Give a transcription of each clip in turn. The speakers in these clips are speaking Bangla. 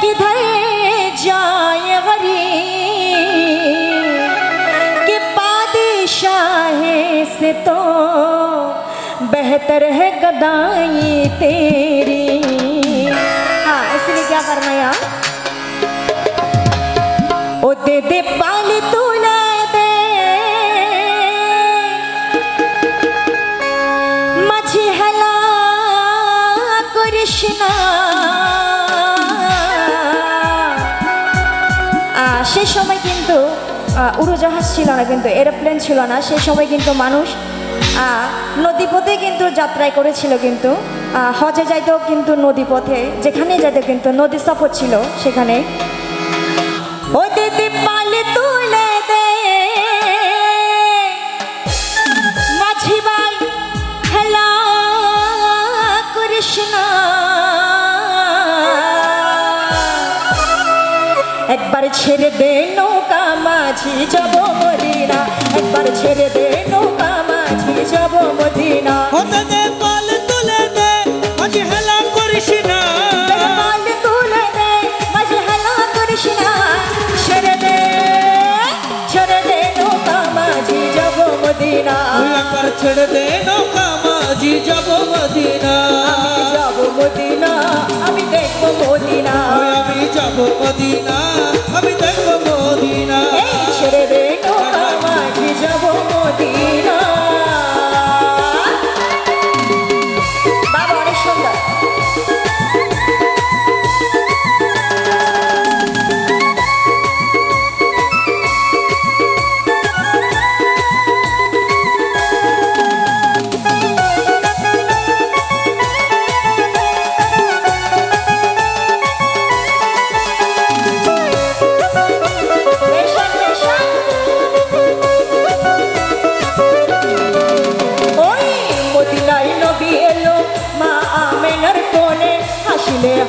किधर जाए गरीब कि बादशाह से तो बेहतर है गदाई तेरी। সেই সময় কিন্তু উড়োজাহাজ ছিল না কিন্তু এরোপ্লেন ছিল না। সে সময় কিন্তু মানুষ নদীপথে কিন্তু যাত্রায় করেছিল কিন্তু। হজে যাইতেও কিন্তু নদীপথে যেখানে যাইতে কিন্তু নদী সফর ছিল সেখানে। তুলে ছেড়ে দে নৌকা মাঝি যাব মদিনা। একবার ছেড়ে দে নৌকা মাঝি যাব মদিনা। পাল তুলে দে আজ হেলা করিস না। পাল তুলে দে মাঝি হেলা করিস না। ছেড়ে দে ছেড়ে দে নৌকা মাঝি যাব মদিনা। একবার ছেড়ে দে নৌকা মাঝি যাব মদিনা। যাব মদিনা আমি দেখব মদিনা। আমি যাব মদিনা।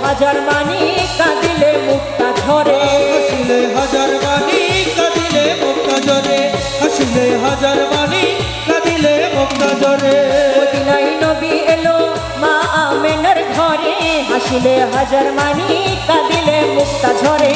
হাজার মানি কাঁদিলে মুক্তা ঝরে। হাসিলে হাজার মানি কাঁদিলে মুক্তা ঝরে। হাসিলে হাজার মানি কাঁদিলে মুক্তা ঝরে। মদিনায় নবী এলো মা আমেনার ঘরে। হাসিলে হাজার মানি কাঁদিলে মুক্তা ঝরে।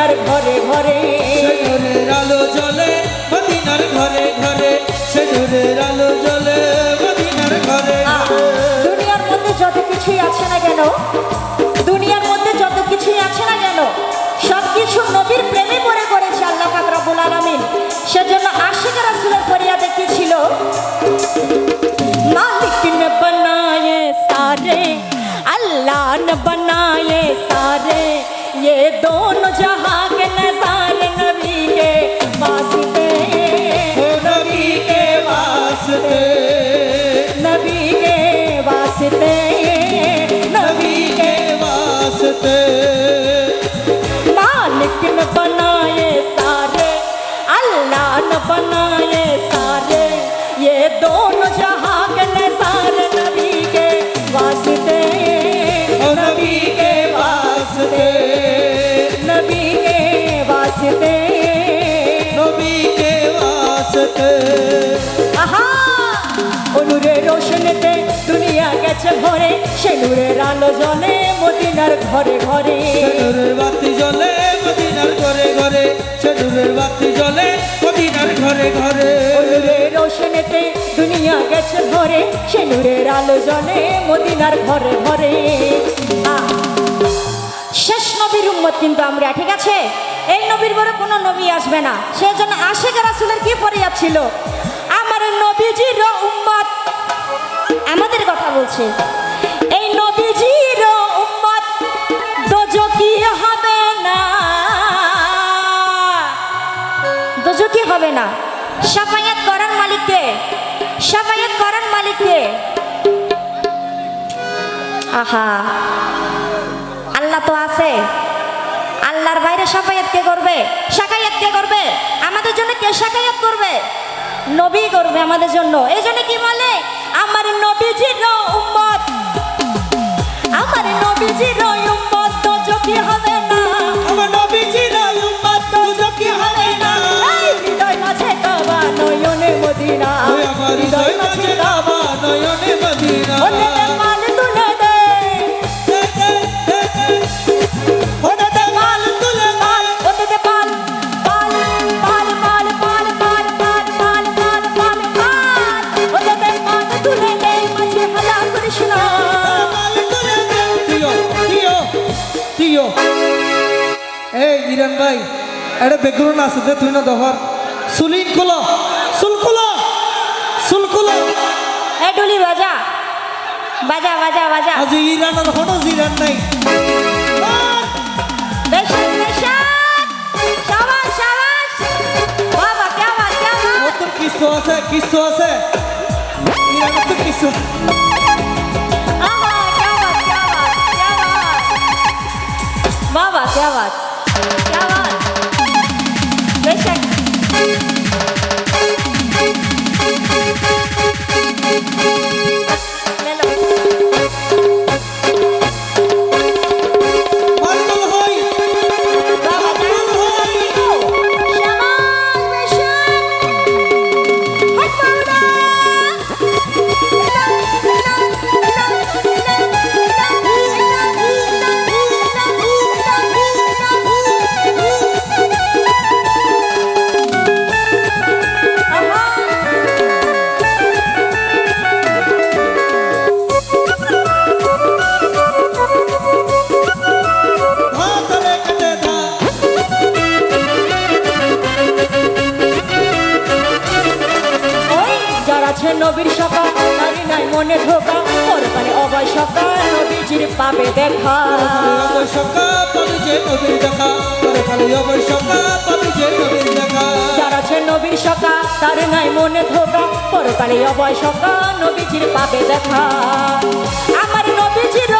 মদিনার ঘরে ঘরে সেনুরের আলো জ্বলে মদিনার ঘরে ঘরে সেনুরের আলো জ্বলে মদিনার ঘরে আহ, দুনিয়ার মধ্যে যত কিছুই আছে না কেন দুনিয়ার মধ্যে যত কিছুই আছে না কেন সব কিছু নবীর প্রেমে পড়ে করেছে আল্লাহ পাক রব্বুল আলামিন সেজন্য আশিক রাসূলের ফরিয়াদে কি ছিল मालिक ने बनाए सारे अल्लाह ने बनाए सारे ये दोनों नबी के वास्ते, नबी के वास्ते। मालिक न बनाए सारे, अल्लाह न बनाए सारे। ये दोनों जहाँ के सारे नबी के वास्ते, नबी के वास्ते। नबी के वास्ते, नबी के वास्ते। অনুরে রোশনেতে দুনিয়া গেছে ভরে। সে নূরের আলো জলে মদিনার ঘরে ঘরে। সেনুরের বাতি জ্বলে মদিনার ঘরে ঘরে। সেনুরের বাতি জ্বলে মদিনার ঘরে ঘরে। অনুরে রোশনেতে দুনিয়া গেছে ভরে। সে নূরের আলো জলে মদিনার ঘরে ঘরে। শেষ নবীর উম্মত কিন্তু আমরা ঠিক আছে? এই নবীর পরে কোনো নবী আসবে না। সেজন্য আশেখ রাসুলের কি পরিয়াদ ছিল? আমার নবীজির উম্মত আমাদের কথা বলছে। এই দোজকি হবে না। দোজকি হবে না। সাফায়াত করার মালিককে সাফায়াত করার মালিককে আহা। আল্লাহ তো আছে। আল্লাহর বাইরে সাফায়াত কে করবে? সাকায়াত কে করবে? আমাদের জন্য কে সাকায়াত করবে? নবী করবে আমাদের জন্য। এই জন্য কি বলে? আমার নবীজির উম্মত। আমার নবীজির মিরান ভাই এটা ব্যাকগ্রাউন্ড আছে যে তুই না দহর। সুলিন কুলো সুলকুলো সুলকুলো এ ডুলি বাজা বাজা বাজা বাজা। আজ ইরান আর ফটো ইরান নাই। আছে কিসো আছে। ইরান তো বাবা কে বাবা বাবা কে বাবা নবীর দেখা। যারা আছে নবীর সকা তার নাই মনে ধোকা। পরকালে অবয় সকা নবীজির পাবে দেখা। আমার নবীজির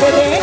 করে দে